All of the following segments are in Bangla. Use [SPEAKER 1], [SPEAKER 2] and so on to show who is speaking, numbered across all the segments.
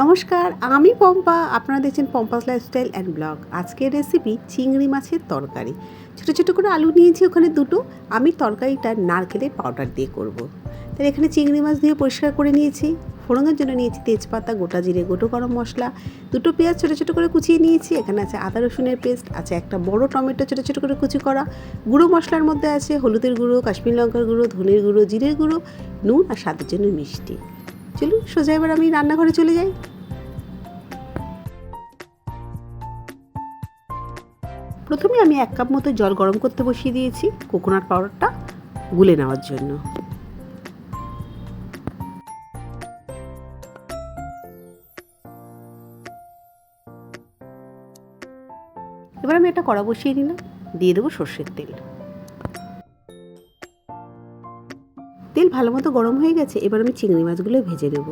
[SPEAKER 1] নমস্কার, আমি পম্পা। আপনারা দেখছেন পম্পাস লাইফস্টাইল অ্যান্ড ব্লগ আজকের রেসিপি চিংড়ি মাছের তরকারি। ছোটো ছোটো করে আলু নিয়েছি ওখানে দুটো। আমি তরকারিটা নারকেলের পাউডার দিয়ে করব। তাই এখানে চিংড়ি মাছ দিয়ে পরিষ্কার করে নিয়েছি। ফোড়নের জন্য নিয়েছি তেজপাতা, গোটা জিরে, গোটো গরম মশলা। দুটো পেঁয়াজ ছোটো ছোটো করে কুচিয়ে নিয়েছি। এখানে আছে আদা, রসুনের পেস্ট আছে একটা বড় টমেটো ছোটো ছোটো করে কুচি করা। গুঁড়ো মশলার মধ্যে আছে হলুদের গুঁড়ো, কাশ্মীর লঙ্কার গুঁড়ো, ধনের গুঁড়ো, জিরের গুঁড়ো, নুন আর স্বাদের জন্য মিষ্টি। চলুন সোজা এবার আমি রান্নাঘরে চলে যাই। প্রথমে আমি এক কাপ মতো জল গরম করতে বসিয়ে দিয়েছি কোকোনাট পাউডারটা গুলে নেওয়ার জন্য। এবার আমি একটা কড়া বসিয়ে নিলাম, দিয়ে দেবো সর্ষের তেল। তেল ভালো মতো গরম হয়ে গেছে, এবার আমি চিংড়ি মাছগুলো ভেজে নেব।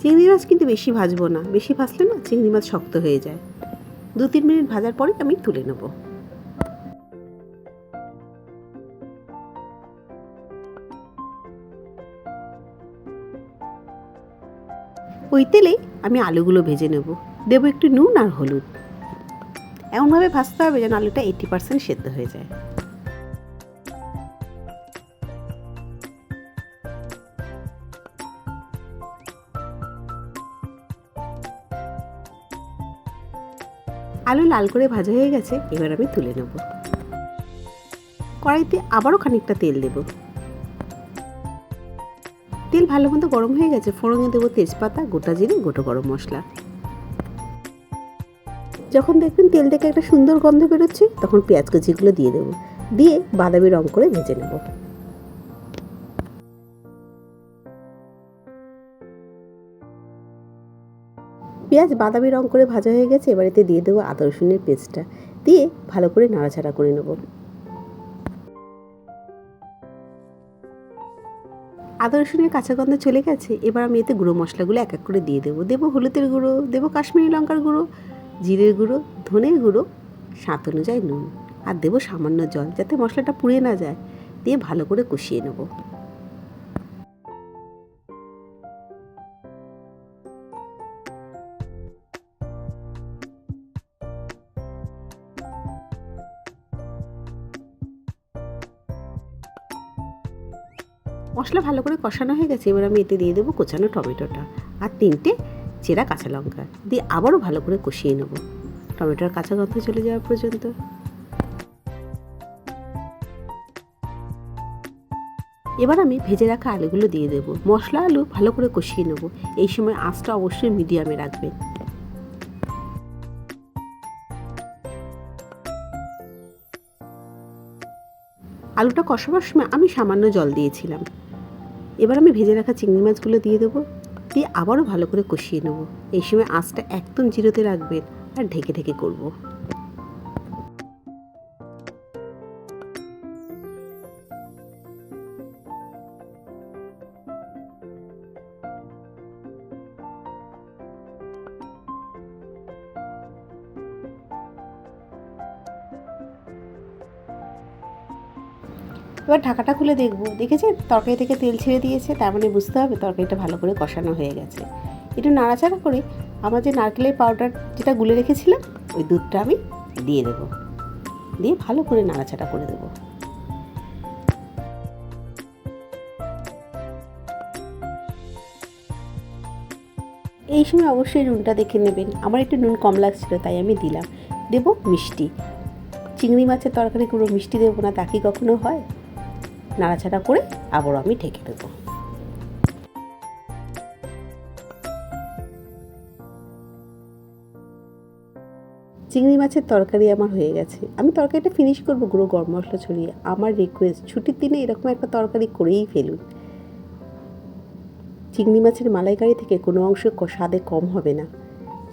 [SPEAKER 1] চিংড়ি মাছ কিন্তু বেশি ভাজবো না, বেশি ভাজলে না চিংড়ি মাছ শক্ত হয়ে যায়। দু তিন মিনিট ভাজার পরে আমি তুলে নেব। ওই তেলেই আমি আলুগুলো ভেজে নেব। দেবো একটু নুন আর হলুদ। এমনভাবে ভাজতে হবে যেন আলুটা এইটি পার্সেন্ট সেদ্ধ হয়ে যায়। আলু লাল করে ভাজা হয়ে গেছে, এবার আমি তুলে নেব। কড়াইতে আবারও খানিকটা তেল দেব। তেল ভালো মতো গরম হয়ে গেছে, ফোড়নে দেবো তেজপাতা, গোটা জিরে, গোটা গরম মশলা। যখন দেখবেন তেল থেকে একটা সুন্দর গন্ধ বেরোচ্ছে, তখন পেঁয়াজ কুচিগুলো দিয়ে দেবো। দিয়ে বাদামি রং করে ভেজে নেব। পেঁয়াজ, বাদামি রং করে ভাজা হয়ে গেছে, এবার এতে দিয়ে দেবো আদা, রসুনের পেস্টটা। দিয়ে ভালো করে নাড়াচাড়া করে নেব। আদা, রসুনের কাঁচা গন্ধ চলে গেছে, এবার আমি এতে গুঁড়ো মশলাগুলো এক এক করে দিয়ে দেবো। দেবো হলুদের গুঁড়ো, দেবো কাশ্মীরি লঙ্কার গুঁড়ো, জিরের গুঁড়ো, ধনের গুঁড়ো, স্বাদ অনুযায়ী নুন, আর দেবো সামান্য জল যাতে মশলাটা পুড়ে না যায়। দিয়ে ভালো করে কষিয়ে নেব। মশলা ভালো করে কষানো হয়ে গেছে, এবার আমি এতে দিয়ে দেবো কোচানো টমেটোটা আর তিনটে চেরা কাঁচা লঙ্কা। দিয়ে আবারও ভালো করে কষিয়ে নেব। টমেটোর কাঁচা গন্ধ চলে যাওয়া পর্যন্ত। এবার আমি ভেজে রাখা আলুগুলো দিয়ে দেবো। মশলা আলু ভালো করে কষিয়ে নেব। এই সময় আঁচটা অবশ্যই মিডিয়ামে রাখবেন। আলুটা কষাবার সময় আমি সামান্য জল দিয়েছিলাম। এবার আমি ভেজে রাখা চিংড়ি মাছগুলো দিয়ে দেবো, দিয়ে আবারও ভালো করে কষিয়ে নেব। এই সময় আঁচটা একদম জিরোতে রাখবেন আর ঢেকে ঢেকে করব। এবার ঢাকাটা খুলে দেখব। দেখেছেন তরকারি থেকে তেল ছেড়ে দিয়েছে, তার মানে বুঝতে হবে তরকারিটা ভালো করে কষানো হয়ে গেছে। একটু নাড়াচাড়া করে আমার যে নারকেলের পাউডার যেটা গুলে রেখেছিলাম, ওই দুধটা আমি দিয়ে দেবো। দিয়ে ভালো করে নাড়াচাড়া করে দেবো। এই সময় অবশ্যই নুনটা দেখে নেবেন। আমার একটু নুন কম লাগছিল, তাই আমি দিলাম। দেবো মিষ্টি। চিংড়ি মাছের তরকারি পুরো মিষ্টি দেবো না, তা কি কখনো হয়? নাড়াচাড়া করে আবারও আমি ঢেকে দেবো। চিংড়ি মাছের তরকারি আমার হয়ে গেছে। আমি তরকারিটা ফিনিশ করব গুঁড়ো গরম মশলা ছড়িয়ে। আমার রিকোয়েস্ট ছুটির দিনে এরকম একটা তরকারি করেই ফেলুন। চিংড়ি মাছের মালাইকারি থেকে কোনো অংশ স্বাদে কম হবে না।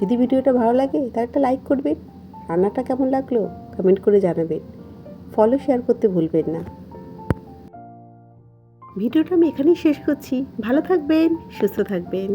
[SPEAKER 1] যদি ভিডিওটা ভালো লাগে, তাহলে একটা লাইক করবেন। রান্নাটা কেমন লাগল কমেন্ট করে জানাবেন। ফলো শেয়ার করতে ভুলবেন না। ভিডিওটা আমি এখানেই শেষ করছি। ভালো থাকবেন সুস্থ থাকবেন।